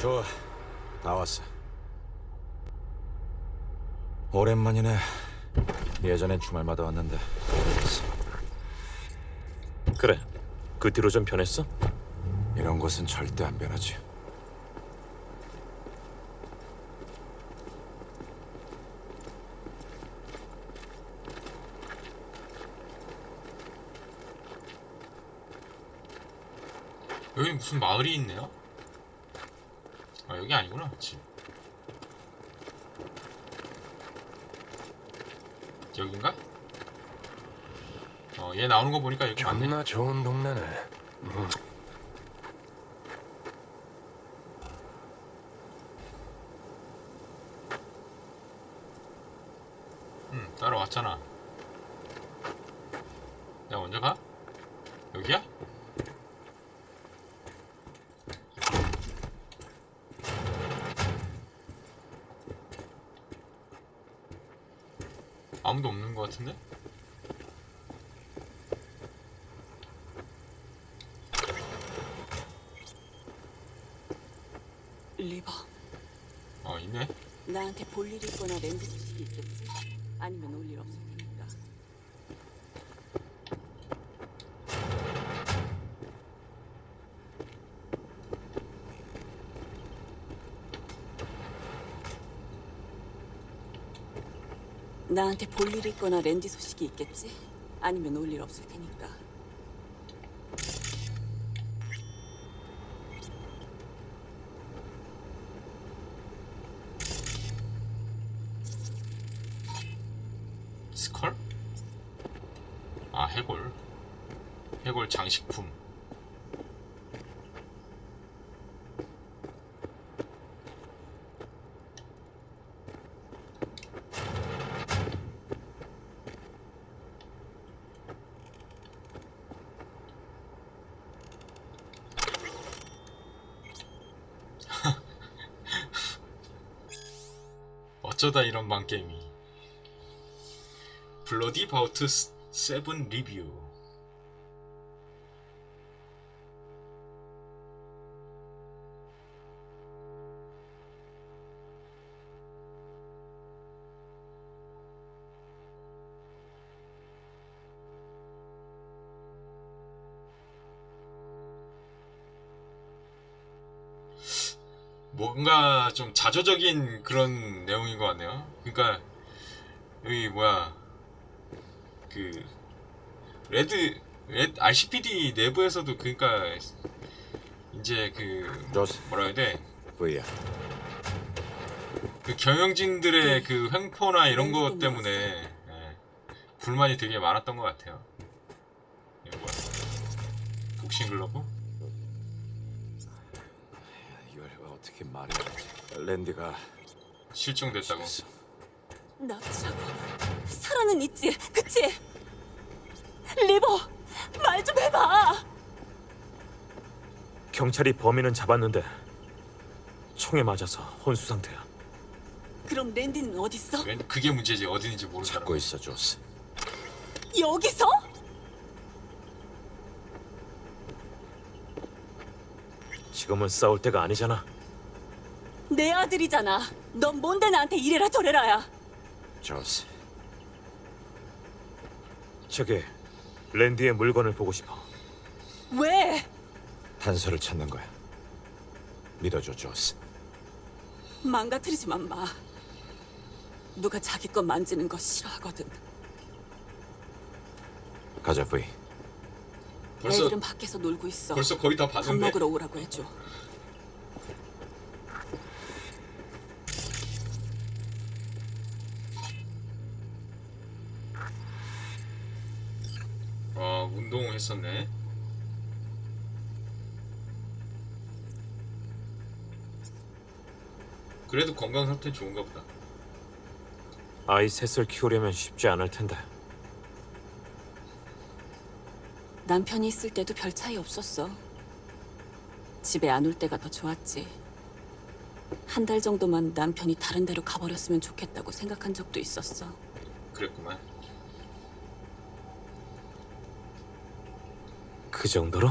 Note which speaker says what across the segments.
Speaker 1: 좋아, 나왔어. 오랜만이네. 예전엔 주말마다 왔는데 오래됐어.
Speaker 2: 그래. 그 뒤로 좀 변했어?
Speaker 1: 이런 곳은 절대 안 변하지.
Speaker 3: 여기 무슨 마을이 있네요? 아 여기 아니구나 집 여긴가? 어 얘 나오는 거 보니까 여기 맞네
Speaker 4: 존나 좋은 동네네.
Speaker 3: 응 따라왔잖아 내가 먼저 가? 여기야? 아무도 없는 것 같은데?
Speaker 5: 리버,
Speaker 3: 어 있네
Speaker 5: 나한테 볼일 있거나 랜드 소식이 있겠지? 아니면 올 일 없을 테니까. 나한테 볼일 있거나 랜디 소식이 있겠지? 아니면 올 일 없을 테니까.
Speaker 3: 스컬? 아 해골 해골 장식품 어쩌다 이런 방 게임이. 블러디 바우트 세븐 리뷰 뭔가 좀 자조적인 그런 내용인 것 같네요. 그러니까 여기 뭐야 그 레드 레드 RCPD 내부에서도 그러니까 이제 그 뭐라 해야 돼?
Speaker 1: V야.
Speaker 3: 그 경영진들의 그 횡포나 이런 것
Speaker 5: 네,
Speaker 3: 때문에 예, 불만이 되게 많았던 것 같아요. 이거 뭐야? 복싱 글러브?
Speaker 1: 랜디가
Speaker 3: 실종됐다고.
Speaker 1: 있어.
Speaker 5: 나치라고 살아는 있지, 그치? 리버, 말 좀 해봐.
Speaker 2: 경찰이 범인은 잡았는데 총에 맞아서 혼수 상태야.
Speaker 5: 그럼 랜디는 어딨어?
Speaker 3: 왠 그게 문제지 어디인지 모르는 사람.
Speaker 1: 찾고 있어, 조스.
Speaker 5: 여기서?
Speaker 2: 지금은 싸울 때가 아니잖아.
Speaker 5: 내 아들이잖아. 넌 뭔데 나한테 이래라 저래라야.
Speaker 1: 조스.
Speaker 2: 저기 랜디의 물건을 보고 싶어.
Speaker 5: 왜?
Speaker 1: 단서를 찾는 거야. 믿어줘, 조스.
Speaker 5: 망가뜨리지만 마. 누가 자기 것 만지는 거 싫어하거든.
Speaker 1: 가자, V.
Speaker 3: 벌써
Speaker 5: 애들은 밖에서 놀고 있어.
Speaker 3: 벌써 거의 다
Speaker 5: 밥
Speaker 3: 봤는데.
Speaker 5: 먹으러 오라고 해줘.
Speaker 3: 어 운동을 했었네. 그래도 건강 상태 좋은가 보다.
Speaker 2: 아이 셋을 키우려면 쉽지 않을 텐데.
Speaker 5: 남편이 있을 때도 별 차이 없었어. 집에 안 올 때가 더 좋았지. 한 달 정도만 남편이 다른 데로 가버렸으면 좋겠다고 생각한 적도 있었어.
Speaker 3: 그랬구만.
Speaker 2: 그 정도로?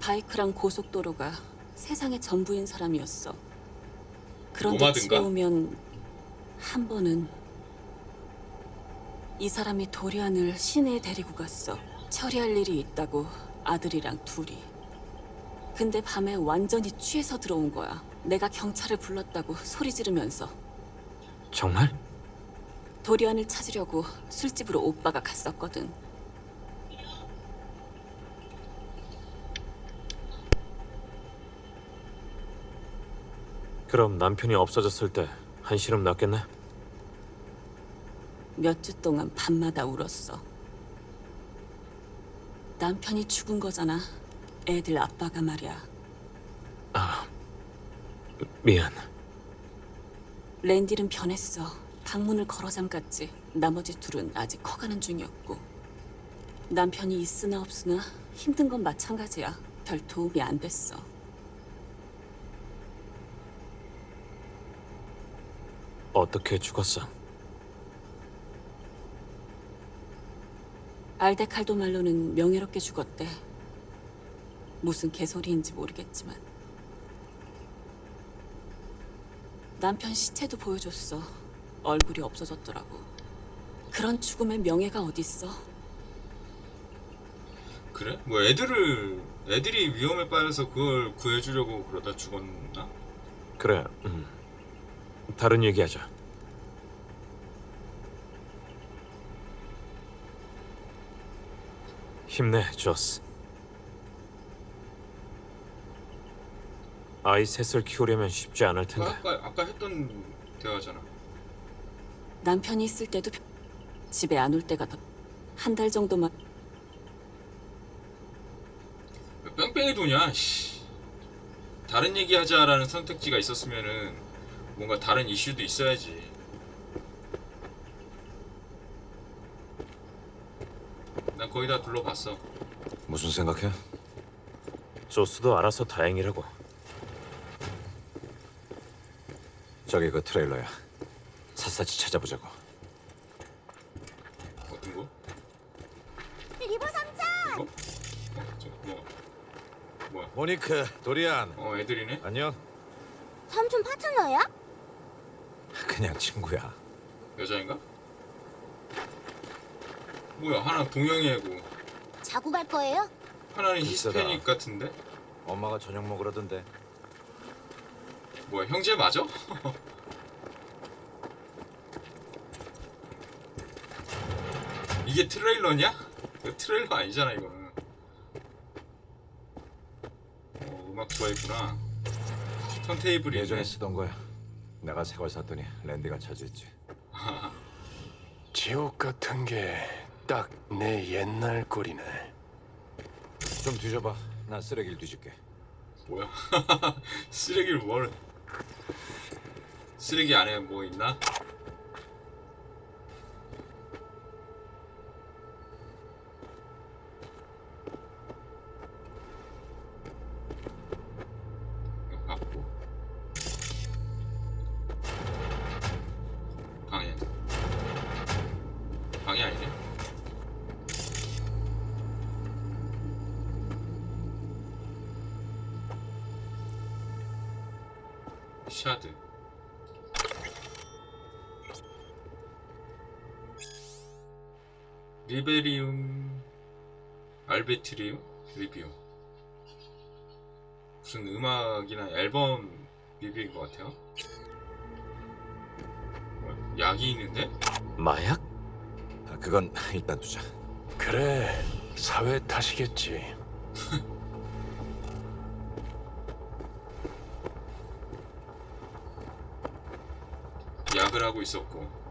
Speaker 5: 바이크랑 고속도로가 세상의 전부인 사람이었어. 그런데
Speaker 3: 노마드인가?
Speaker 5: 집에 오면 한 번은 이 사람이 도리안을 시내에 데리고 갔어. 처리할 일이 있다고 아들이랑 둘이. 근데 밤에 완전히 취해서 들어온 거야. 내가 경찰을 불렀다고 소리 지르면서
Speaker 2: 정말?
Speaker 5: 도리안을 찾으려고 술집으로 오빠가 갔었거든.
Speaker 2: 그럼 남편이 없어졌을 때 한시름 났겠네?
Speaker 5: 몇 주 동안 밤마다 울었어. 남편이 죽은 거잖아. 애들 아빠가 말이야.
Speaker 2: 미안.
Speaker 5: 랜딜은 변했어. 방문을 걸어 잠갔지. 나머지 둘은 아직 커가는 중이었고. 남편이 있으나 없으나 힘든 건 마찬가지야. 별 도움이 안 됐어.
Speaker 2: 어떻게 죽었어?
Speaker 5: 알데칼도 말로는 명예롭게 죽었대. 무슨 개소리인지 모르겠지만. 남편 시체도 보여줬어. 얼굴이 없어졌더라고. 그런 죽음의 명예가 어딨어?
Speaker 3: 그래? 뭐 애들을 애들이 위험에 빠져서 그걸 구해주려고 그러다 죽었나?
Speaker 2: 그래. 음. 다른 얘기하자. 힘내, 조스. 아이 셋을 키우려면 쉽지 않을
Speaker 3: 그
Speaker 2: 텐데.
Speaker 3: 아까 아까 했던 대화잖아.
Speaker 5: 남편이 있을 때도 집에 안 올 때가 더한달 정도만
Speaker 3: 왜 뺑뺑이 도냐? 씨. 다른 얘기하자라는 선택지가 있었으면은 뭔가 다른 이슈도 있어야지. 난 거의 다 둘러봤어.
Speaker 1: 무슨 생각해?
Speaker 2: 조스도 알아서 다행이라고.
Speaker 1: 저기 그 트레일러야. 샅샅이 찾아보자고.
Speaker 3: 어떤 거?
Speaker 4: 리보 삼촌!
Speaker 3: 이거? 어, 저, 뭐, 뭐야?
Speaker 1: 모니크, 도리안.
Speaker 3: 어, 애들이네?
Speaker 1: 안녕.
Speaker 4: 삼촌 파트너야?
Speaker 1: 그냥 친구야.
Speaker 3: 여자인가? 뭐야? 하나 동양애고,
Speaker 4: 자고 갈 거예요?
Speaker 3: 하나는. 히스패닉 같은데?
Speaker 1: 엄마가 저녁 먹으라던데.
Speaker 3: 뭐야? 형제 맞아? 이게 트레일러냐? 이거 트레일러 아니잖아 이거는. 어, 음악 좋아했구나. 턴테이블이
Speaker 1: 예전에. 쓰던 거야. 내가 새걸 샀더니 랜디가 차지했지.
Speaker 6: 지옥 같은 게 딱 내 옛날 꼴이네.
Speaker 1: 좀 뒤져봐. 난 쓰레기를 뒤질게.
Speaker 3: 뭐야? 쓰레기를 뭘? 쓰레기 안에 뭐 있나? 리베리움 알베트리움 리뷰 무슨 음악이나 앨범 리뷰인 것 같아요 뭐야, 약이 있는데?
Speaker 2: 마약?
Speaker 1: 아, 그건 일단 두자.
Speaker 6: 그래, 사회 탓이겠지.
Speaker 3: 약을 하고 있었고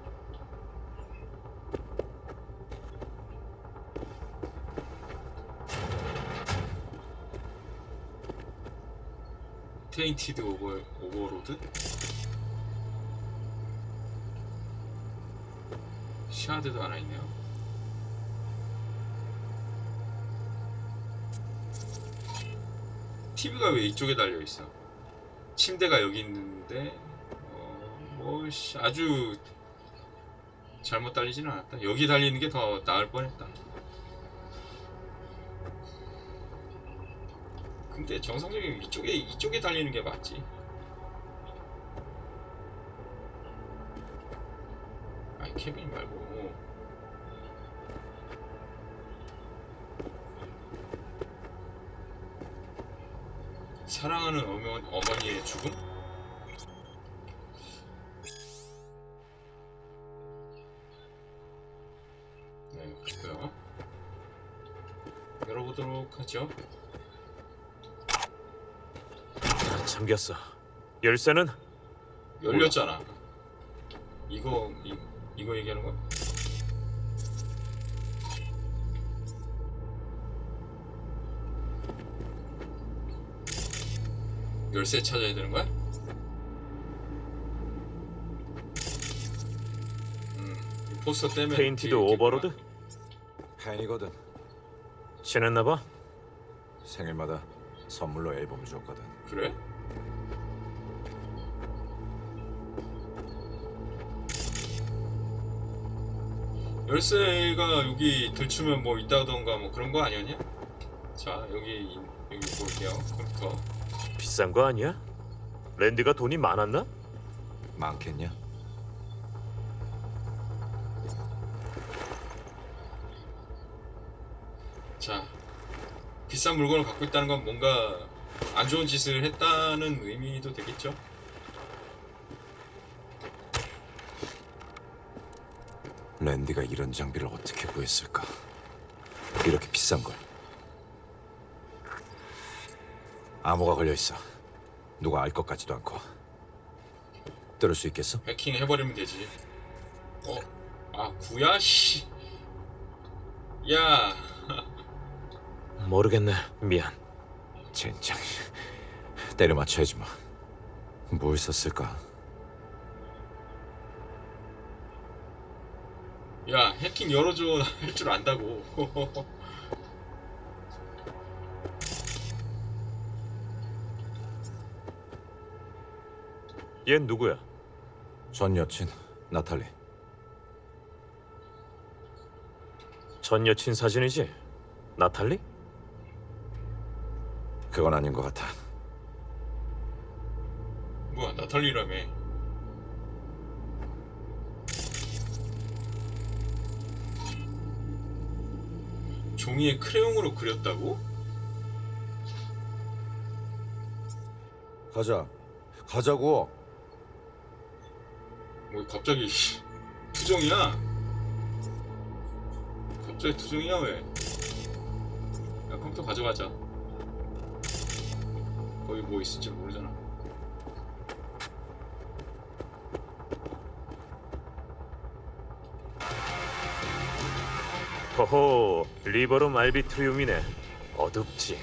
Speaker 3: 테인티드 오버, 오버로드? 샤드도 하나 있네요 TV가 왜 이쪽에 달려있어 침대가 여기 있는데 어, 뭐 씨, 아주 잘못 달리지는 않았다. 여기 달리는 게 더 나을 뻔했다. 근데 정상적인 이쪽에 이쪽에 달리는 게 맞지. 아니 케빈 말고 사랑하는 어머, 어머니의 죽음? 네, 그렇고요. 열어보도록 하죠.
Speaker 2: 잠겼어. 열쇠는
Speaker 3: 열렸잖아. 이거 이, 이거 얘기하는 거야? 열쇠 찾아야 되는 거야? 음, 이 포스터 때문에
Speaker 2: 페인티드
Speaker 3: 뒤에
Speaker 2: 오버로드.
Speaker 1: 팬이거든.
Speaker 2: 친했나 봐.
Speaker 1: 생일마다 선물로 앨범을 줬거든.
Speaker 3: 그래? 열쇠가 여기 들추면 뭐 있다던가 뭐 그런 거 아니었냐? 자 여기 여기 볼게요 컴퓨터
Speaker 2: 비싼 거 아니야? 랜디가 돈이 많았나?
Speaker 1: 많겠냐?
Speaker 3: 자 비싼 물건을 갖고 있다는 건 뭔가 안 좋은 짓을 했다는 의미도 되겠죠?
Speaker 1: 랜디가 이런 장비를 어떻게 구했을까? 이렇게 비싼 걸. 암호가 걸려 있어. 누가 알 것 같지도 않고. 들을 수 있겠어?
Speaker 3: 해킹 해버리면 되지 어? 아 구야? 씨 야,
Speaker 2: 모르겠네. 미안.
Speaker 1: 젠장. 때려 맞춰야지 뭐. 뭘 썼을까?
Speaker 3: 야, 해킹 열어줘 할 줄 안다고.
Speaker 2: 얜 누구야?
Speaker 1: 전 여친 나탈리.
Speaker 2: 전 여친 사진이지? 나탈리?
Speaker 1: 그건 아닌 것 같아.
Speaker 3: 뭐야, 나탈리라며. 종이에 크레용으로 그렸다고?
Speaker 1: 가자. 가자고.
Speaker 3: 뭐 갑자기 투정이야? 갑자기 투정이야 왜? 야 컴퓨터 가져가자. 거기 뭐 있을지 모르잖아.
Speaker 2: 호호, 리버룸 알비트리움이네. 어둡지.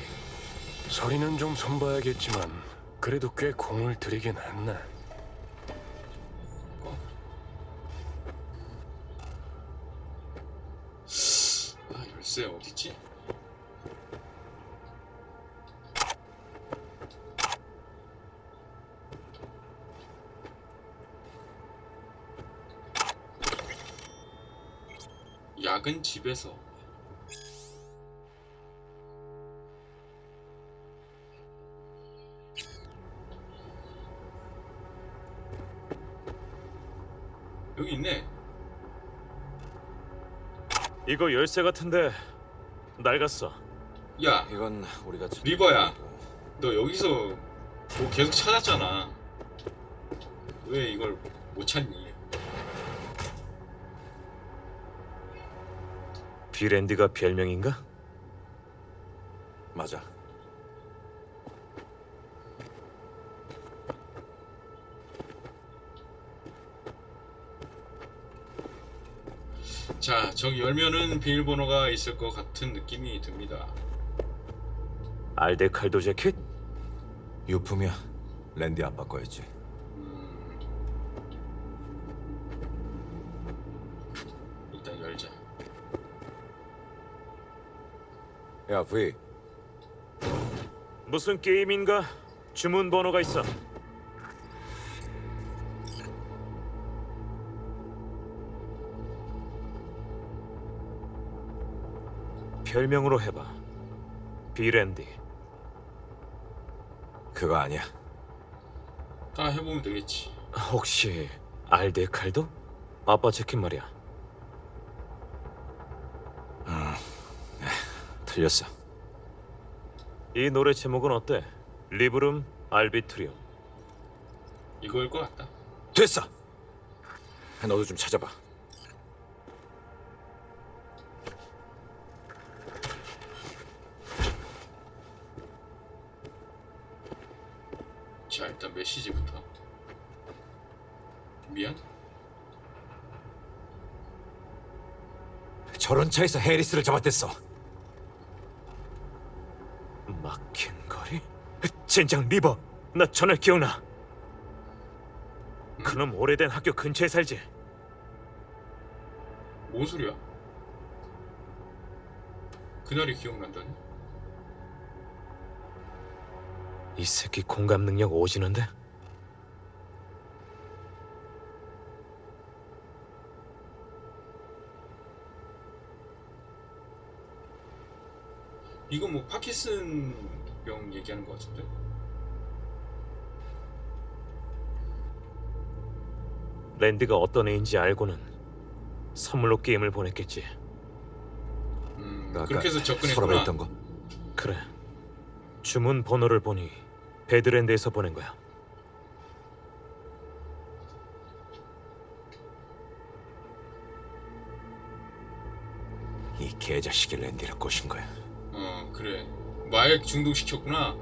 Speaker 6: 소리는 좀 손봐야겠지만 그래도 꽤 공을 들이긴 했네.
Speaker 3: 아 열쇠 어딨지? 약은 집에서 여기 있네
Speaker 2: 이거 열쇠 같은데 낡았어.
Speaker 3: 야
Speaker 1: 이건 우리가 찾은
Speaker 3: 리버야. 너 여기서 뭐 계속 찾았잖아. 왜 이걸 못 찾니?
Speaker 2: 비랜디가 별명인가?
Speaker 1: 맞아.
Speaker 3: 자, 저기 열면은 비밀번호가 있을 것 같은 느낌이 듭니다.
Speaker 2: 알데칼도 재킷?
Speaker 1: 유품이야. 랜디 아빠 거였지. 야, V.
Speaker 2: 무슨 게임인가? 주문 번호가 있어. 별명으로 해봐. 비랜디.
Speaker 1: 그거 아니야.
Speaker 3: 다 해보면 되겠지.
Speaker 2: 혹시 알데칼도? 아빠 재킷 말이야.
Speaker 1: 틀렸어.
Speaker 2: 이 노래 제목은 어때? 리브룸 알비트리움.
Speaker 3: 이거일 것 같다.
Speaker 1: 됐어. 너도 좀 찾아봐.
Speaker 3: 자 일단 메시지부터. 미안.
Speaker 1: 저런 차에서 해리스를 잡아댔어.
Speaker 2: 막힌 거리? 젠장 리버! 나 전날 기억나. 그놈 오래된 학교 근처에 살지.
Speaker 3: 뭔 소리야? 그날이 기억난다니?
Speaker 2: 이 새끼 공감 능력 오지는데?
Speaker 3: 이거 뭐 파키슨 병 얘기하는 것 같은데?
Speaker 2: 랜드가 어떤 애인지 알고는 선물로 게임을 보냈겠지.
Speaker 3: 음,
Speaker 1: 아까
Speaker 3: 그렇게 해서
Speaker 1: 서랍에
Speaker 3: 접근했구나.
Speaker 1: 있던 거.
Speaker 2: 그래. 주문 번호를 보니 베드랜드에서 보낸 거야.
Speaker 1: 이 개자식이 랜디를 꼬신 거야.
Speaker 3: 어 그래. 마약 중독 시켰구나.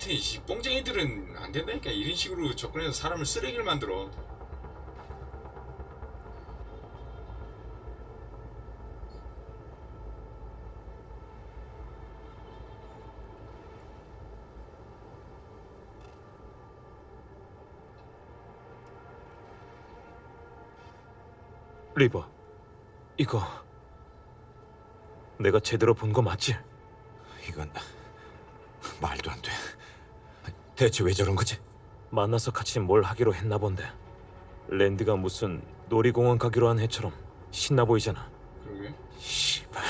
Speaker 3: 아무튼 이 뽕쟁이들은 안 된다니까 이런 식으로 접근해서 사람을 쓰레기를 만들어.
Speaker 2: 리버, 이거 내가 제대로 본 거 맞지?
Speaker 1: 이건 말도 안 돼. 대체 왜 저런 거지?
Speaker 2: 만나서 같이 뭘 하기로 했나 본데. 랜드가 무슨 놀이공원 가기로 한 해처럼 신나 보이잖아.
Speaker 3: 그러게.
Speaker 1: 씨발.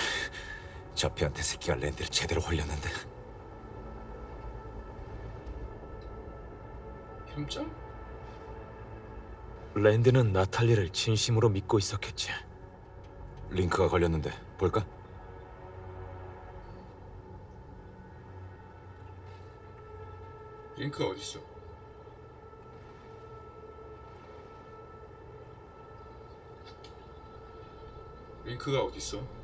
Speaker 1: 저 변태 새끼가 랜디를 제대로 홀렸는데.
Speaker 3: 협정?
Speaker 2: 랜드는 나탈리를 진심으로 믿고 있었겠지.
Speaker 1: 링크가 걸렸는데 볼까?
Speaker 3: 링크 어딨어? 링크가 어딨어?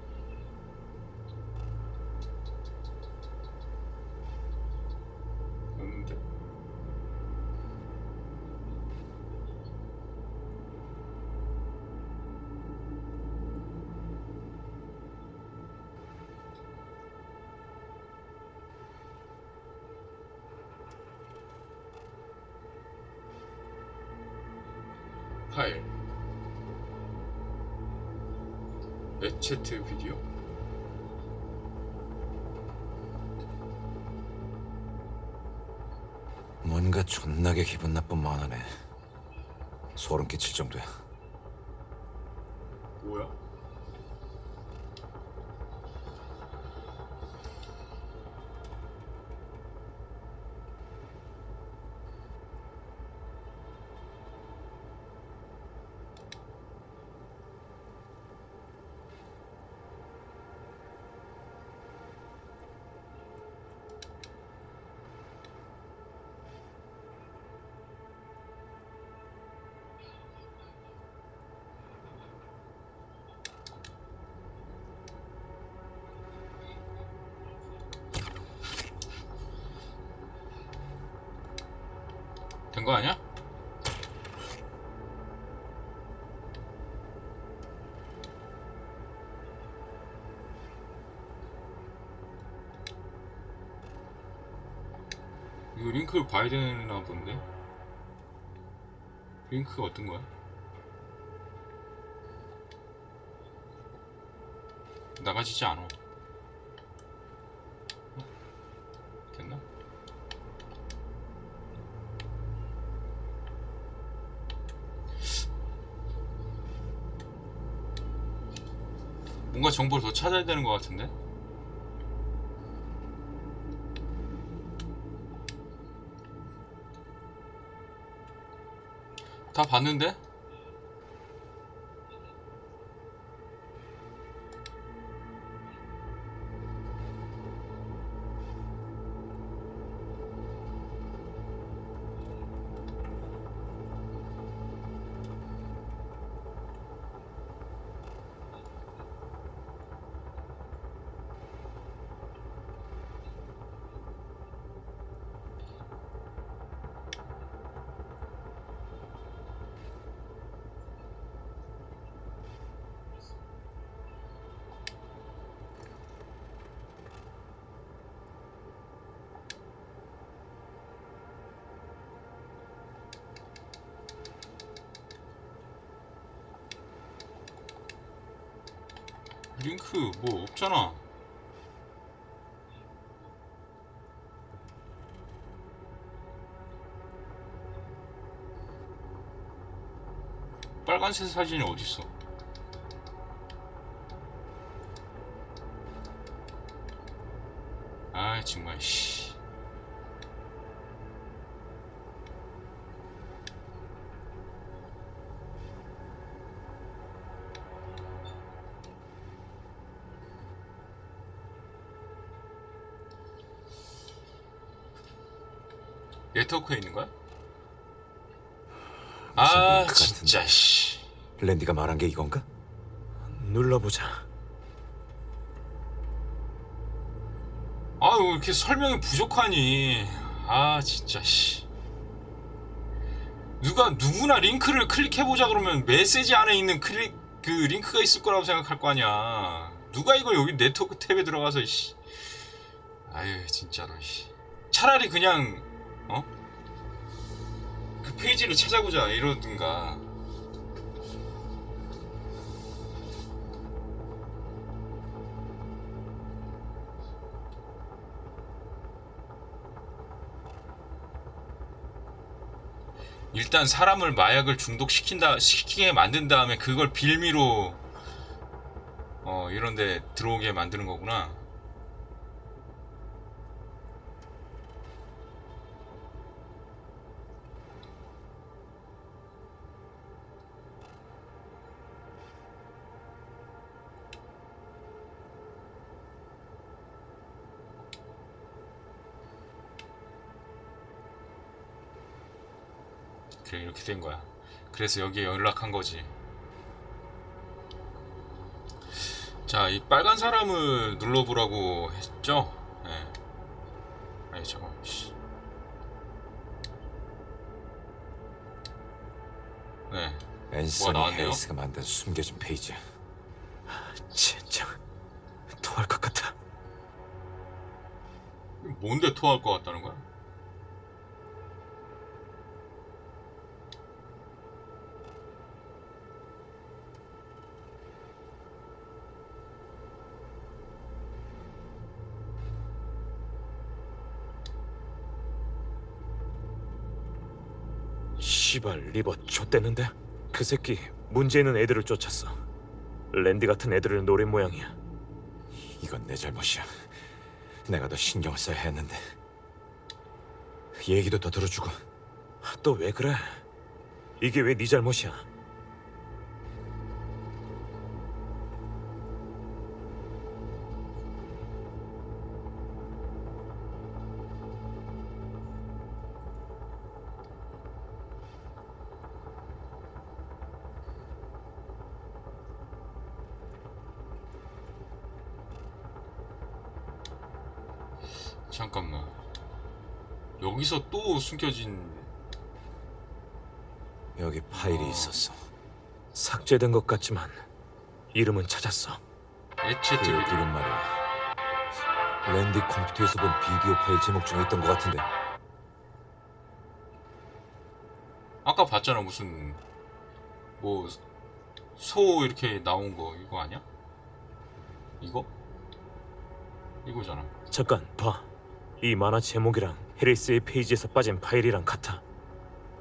Speaker 3: 파일 챗 비디오
Speaker 1: 뭔가 존나게 기분 나쁜 만하네. 소름 끼칠 정도야.
Speaker 3: 거 아니야? 이거 링크를 봐야 되나 본데? 링크가 어떤 거야? 나가지지 않아. 됐나? 뭔가 정보를 더 찾아야 되는 것 같은데? 다 봤는데? 링크 뭐 없잖아. 빨간색 사진이 어딨어? 아 정말 씨. 네트워크에 있는 거야? 아
Speaker 1: 링크 같은데.
Speaker 3: 진짜 씨.
Speaker 1: 랜디가 말한 게 이건가?
Speaker 2: 눌러보자.
Speaker 3: 아유 왜 이렇게 설명이 부족하니 아 진짜 씨 누가 누구나 링크를 클릭해 보자 그러면 메시지 안에 있는 클릭 그 링크가 있을 거라고 생각할 거 아니야 누가 이걸 여기 네트워크 탭에 들어가서 씨 아유 진짜로 씨 차라리 그냥 어? 그 페이지를 찾아보자 이러든가 일단 사람을 마약을 중독시킨다 시키게 만든 다음에 그걸 빌미로 어 이런데 들어오게 만드는 거구나. 그래 이렇게 된 거야. 그래서 여기에 연락한 거지. 자, 이 빨간 사람을 눌러보라고 했죠? 예. 아니 잠깐. 씨. 네.
Speaker 1: 앤서니? 헤이스가 만든 숨겨진 페이지.
Speaker 2: 진짜 토할 것 같아.
Speaker 3: 뭔데 토할 것 같다는 거야?
Speaker 2: 시발 리버 좆대는데? 그 새끼 문제 있는 애들을 쫓았어. 랜디 같은 애들을 노린 모양이야.
Speaker 1: 이건 내 잘못이야. 내가 더 신경을 써야 했는데. 얘기도 더 들어주고
Speaker 2: 또 왜 그래? 이게 왜 네 잘못이야?
Speaker 3: 잠깐만. 여기서 또 숨겨진
Speaker 1: 여기 파일이
Speaker 3: 어.
Speaker 1: 있었어.
Speaker 2: 삭제된 것 같지만 이름은 찾았어.
Speaker 1: 그
Speaker 3: 에체트
Speaker 1: 이름 말이야. 랜디 컴퓨터에서 본 비디오 파일 제목 중에 있던 것 같은데.
Speaker 3: 아까 봤잖아 무슨 뭐 소 이렇게 나온 거 이거 아니야? 이거? 이거잖아.
Speaker 2: 잠깐 봐. 이 만화 제목이랑 해리스의 페이지에서 빠진 파일이랑 같아.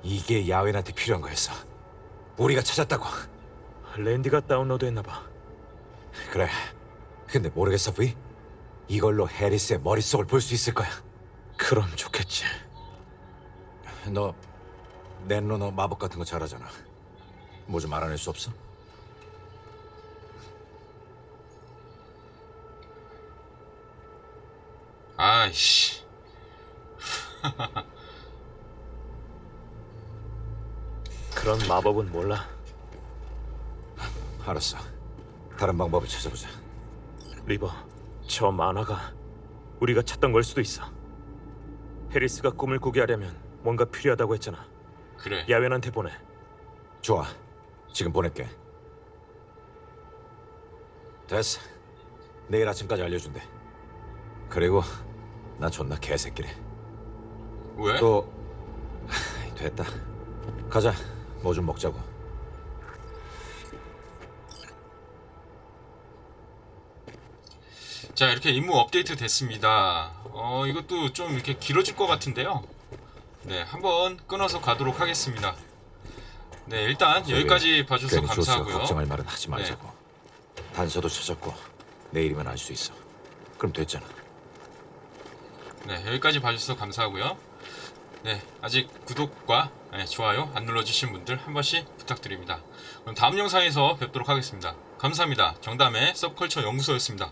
Speaker 1: 이게 야웬한테 필요한 거였어. 우리가 찾았다고.
Speaker 2: 랜디가 다운로드했나 봐.
Speaker 1: 그래. 근데 모르겠어, 부이. 이걸로 해리스의 머릿속을 볼 수 있을 거야.
Speaker 2: 그럼 좋겠지.
Speaker 1: 너 넷로너 마법 같은 거 잘하잖아. 뭐 좀 알아낼 수 없어?
Speaker 3: 아이씨.
Speaker 2: 그런 마법은 몰라.
Speaker 1: 알았어. 다른 방법을 찾아보자.
Speaker 2: 리버, 저 만화가 우리가 찾던 걸 수도 있어. 해리스가 꿈을 꾸게 하려면 뭔가 필요하다고 했잖아.
Speaker 3: 그래.
Speaker 2: 야웬한테 보내.
Speaker 1: 좋아. 지금 보낼게. 됐어. 내일 아침까지 알려준대. 그리고 나 존나 개새끼래.
Speaker 3: 왜?
Speaker 1: 또 하, 됐다. 가자. 뭐 좀 먹자고.
Speaker 3: 자 이렇게 임무 업데이트 됐습니다. 어 이것도 좀 이렇게 길어질 것 같은데요. 네 한번 끊어서 가도록 하겠습니다. 네 일단 여기까지
Speaker 1: 괜히 조스가
Speaker 3: 감사하고요.
Speaker 1: 걱정할 말은 하지 말자고. 단서도 찾았고 내일이면 알 수 있어. 그럼 됐잖아.
Speaker 3: 네 여기까지 봐주셔서 감사하고요. 네, 아직 구독과 네, 좋아요 안 눌러주신 분들 한 번씩 부탁드립니다. 그럼 다음 영상에서 뵙도록 하겠습니다. 감사합니다. 정담의 서브컬처 연구소였습니다.